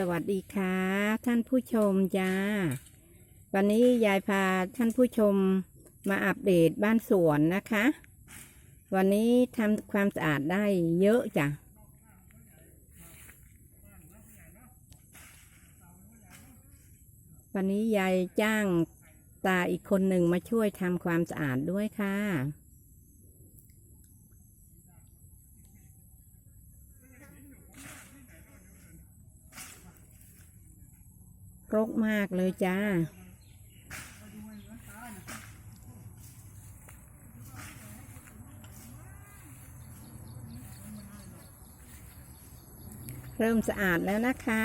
สวัสดีค่ะ ท่านผู้ชมจ้า วันนี้ยายพาท่านผู้ชมมาอัปเดตบ้านสวนนะคะ วันนี้ทำความสะอาดได้เยอะจ้ะวันนี้ยายจ้างตาอีกคนหนึ่งมาช่วยทำความสะอาดด้วยค่ะ รกมากเลยจ้า เริ่มสะอาดแล้วนะคะ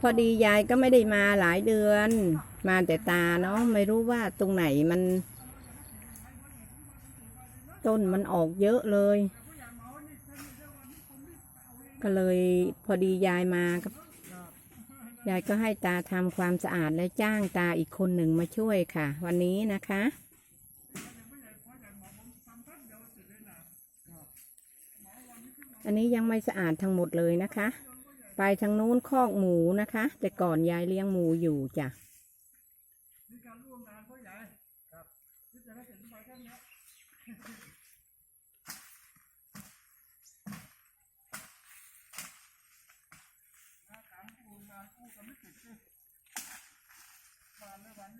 พอดียายก็ไม่ได้มาหลายเดือน มาแต่ตาเนาะไม่รู้ว่าตรงไหนมัน ต้นมันออกเยอะเลยก็เลยพอดียายมาก็ ยายก็ให้ตาทำความสะอาดและจ้างตาอีกคนหนึ่งมาช่วยค่ะ วันนี้นะคะ อันนี้ยังไม่สะอาดทั้งหมดเลยนะคะ ไปทางนู้นคอกหมูนะคะ แต่ก่อนยายเลี้ยงหมูอยู่จ้ะมี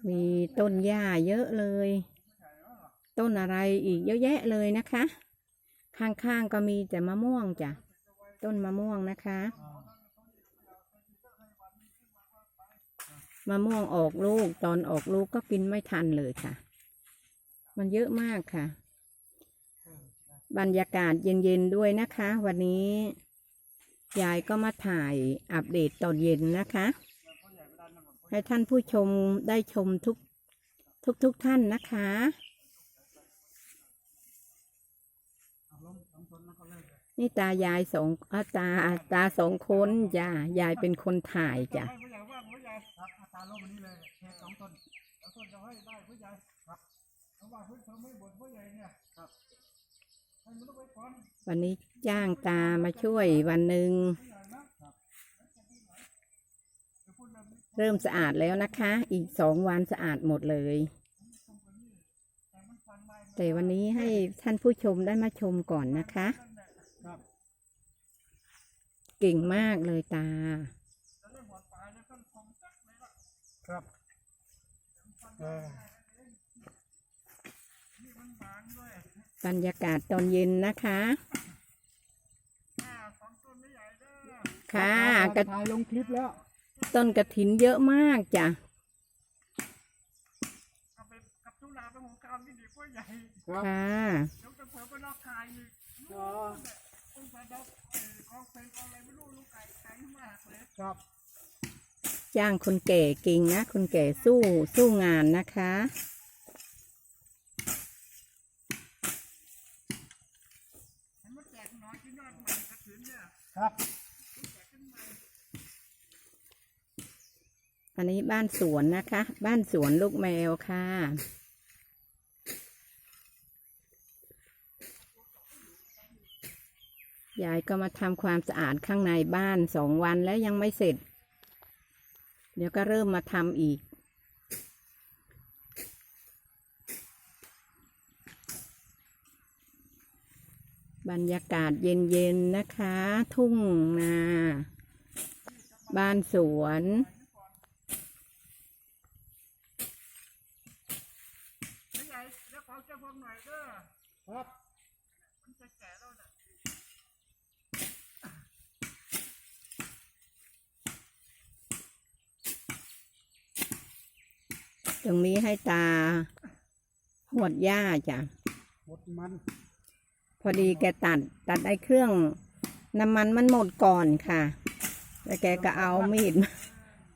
มีต้นหญ้าเยอะเลย ต้นอะไรอีกเยอะแยะเลยนะคะ ข้างๆก็มีแต่มะม่วงจ้ะ ต้นมะม่วงนะคะ มะม่วงออกลูกตอนออกลูกก็กินไม่ทันเลยค่ะ มันเยอะมากค่ะ บรรยากาศเย็นๆด้วยนะคะ วันนี้ ยายก็มาถ่ายอัปเดตตอนเย็นนะคะ ให้ท่านผู้ชมได้ชมทุกทุกทุกท่านนะคะ นี่ตายายสองตาตาสองคนยายายเป็นคนถ่ายจ้ะวันนี้จ้างตามาช่วยวันหนึ่ง ผู้ใหญ่นะครับจะพูดแบบนี้ เริ่มสะอาดแล้วนะคะ อีกสองวันสะอาดหมดเลย แต่มันฟันไม่แต่วันนี้ให้ท่านผู้ชมได้มาชมก่อนนะคะครับเก่งมากเลยตาแล้วเรื่องหัวปลายแล้วต้นคงจักเลยล่ะครับเออนี่มันบานด้วยบรรยากาศตอนเย็นนะคะอ่าสองต้นไม่ใหญ่เด้อค่ะกระถ่ายลงคลิปแล้ว ต้นกระถินเยอะมากจ้ะเอาไปกับตุลาไปหงกามนี่ดีผู้ใหญ่ค่ะยกกระเพือไปลอกคายอีกนู่นเนี่ยองศาดอกเอ่อกองเป็นกองอะไรไม่รู้ลูกไก่แข็งมากเลยครับจ้างคนแก่เก่งนะ คนแก่สู้สู้งานนะคะเห็นมันแจกน้อยที่ยอดใหม่กระถินเนี่ยครับ อันนี้บ้านสวนนะคะ บ้านสวนลูกแมวค่ะ ยายก็มาทำความสะอาดข้างในบ้านสองวันแล้วยังไม่เสร็จ เดี๋ยวก็เริ่มมาทำอีกบรรยากาศเย็นๆนะคะ ทุ่งนา บ้านสวน ไม่ใหญ่แล้วขอเจ้าพวงหน่อยเด้อครับ มันจะแก่แล้วนะตรงนี้ให้ตาหวดหญ้าจ้ะ หมดมัน พอดีแกตัด ตัดไอ้เครื่อง น้ำมันมันหมดก่อนค่ะ แล้วแกก็เอามีด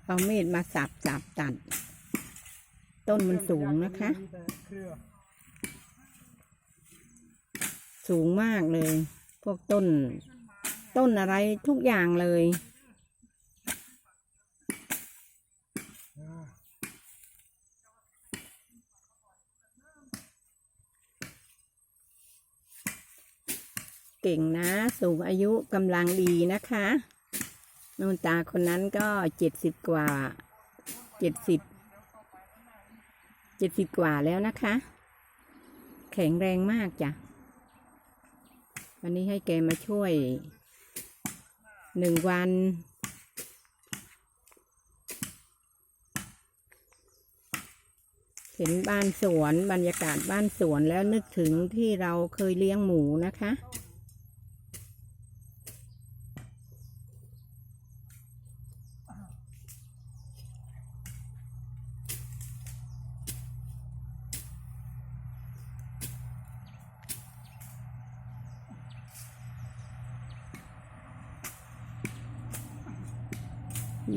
เอามีดมาสับสับตัด ต้นมันสูงนะคะ เครือ สูงมากเลย พวกต้น ต้นอะไรทุกอย่างเลย เก่งนะ สูงอายุกำลังดีนะคะนูนตาคนนั้นก็เจ็ดสิบกว่าเจ็ดสิบเจ็ดสิบกว่าแล้วนะคะ แข็งแรงมากจ้ะ วันนี้ให้แกมาช่วยหนึ่งวัน เห็นบ้านสวนบรรยากาศบ้านสวนแล้วนึกถึงที่เราเคยเลี้ยงหมูนะคะ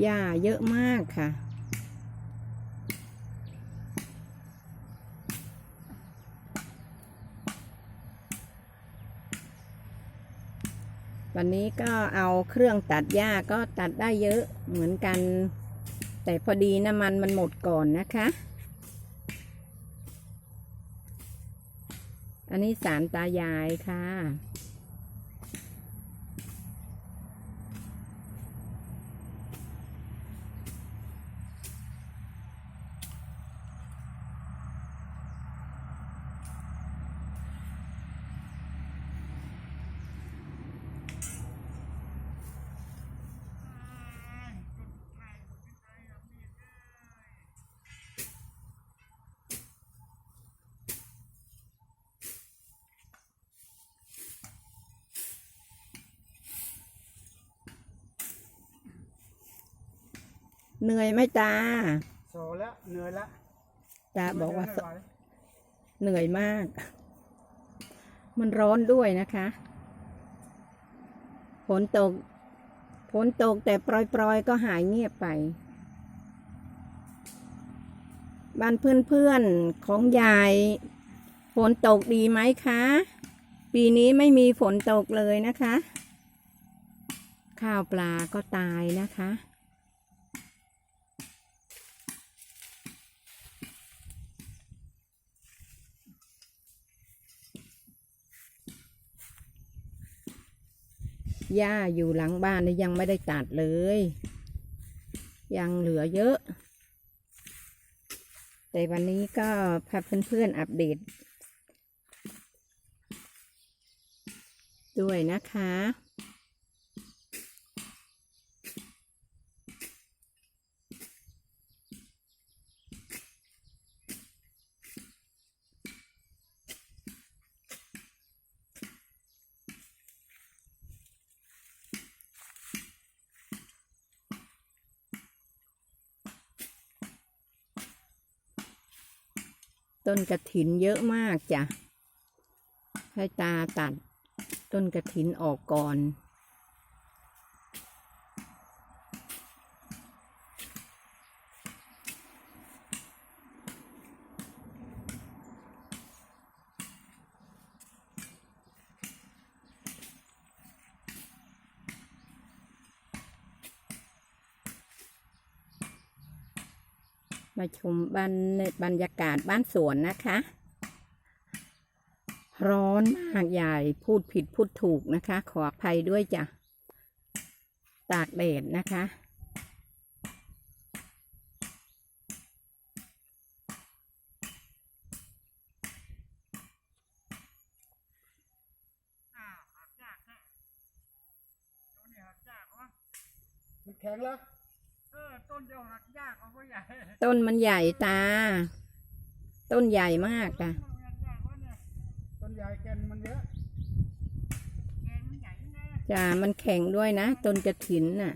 หญ้าเยอะมากค่ะ วันนี้ก็เอาเครื่องตัดหญ้าก็ตัดได้เยอะเหมือนกัน แต่พอดีน้ำมันมันหมดก่อนนะคะ อันนี้สารตายายค่ะ เหนื่อยไหมตาโซแล้วเหนื่อยละตาบอกว่าไม่ไหวเหนื่อยมาก มันร้อนด้วยนะคะ ฝนตก ฝนตกแต่ปล่อยๆ ก็หายเงียบไป บ้านเพื่อนๆ ของยาย ฝนตกดีไหมคะ ปีนี้ไม่มีฝนตกเลยนะคะ ข้าวปลาก็ตายนะคะ หญ้าอยู่หลังบ้านนี่ยังไม่ได้ตัดเลย ยังเหลือเยอะ แต่วันนี้ก็พาเพื่อนๆอัปเดต ด้วยนะคะ ต้นกระถินเยอะมากจ้ะให้ตาตัดต้นกระถินออกก่อน มาชมบรรบรรยากาศบ้านสวนนะคะ ร้อนมากใหญ่พูดผิดพูดถูกนะคะ ขออภัยด้วยจ้ะ ตากแดดนะคะอ่าหักยากแค่ต้นนี้หักยากวะมันแข็งแล้วเออ ต้นเดียวหักยากเอาไว้ใหญ่ต้นมันใหญ่ตา ต้นใหญ่มากอะ ต้นใหญ่แกนมันเยอะแกนมันใหญ่แน่จ้ามันแข็งด้วยนะ ต้นกระถินน่ะ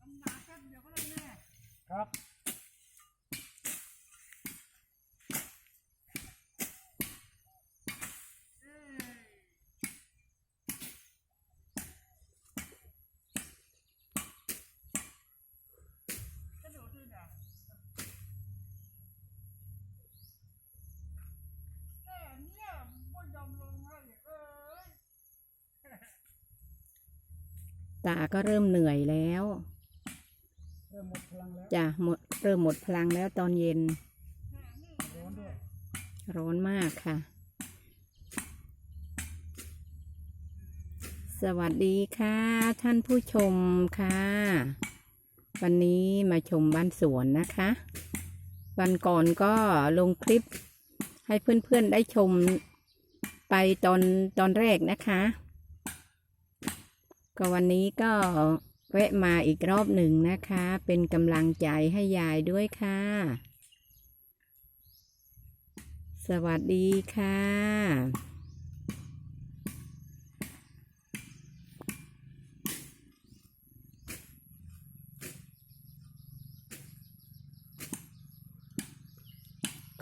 มันหนาแป๊บเดียวก็ได้แน่ครับก็ดูดิเนี่ยเอ้ยเนี่ยไม่ยอมลงให้เอ้ย ตาก็เริ่มเหนื่อยแล้วเริ่มหมดพลังแล้วจ้ะหมดเริ่มหมดพลังแล้วตอนเย็นร้อนด้วยร้อนมากค่ะ สวัสดีค่ะ ท่านผู้ชมค่ะ วันนี้มาชมบ้านสวนนะคะ วันก่อนก็ลงคลิปให้เพื่อนๆได้ชมไปตอนตอนแรกนะคะ ก็วันนี้ก็แวะมาอีกรอบหนึ่งนะคะ เป็นกำลังใจให้ยายด้วยค่ะ สวัสดีค่ะ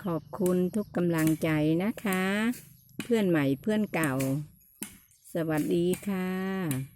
ขอบคุณทุกกำลังใจนะคะ เพื่อนใหม่เพื่อนเก่า สวัสดีค่ะ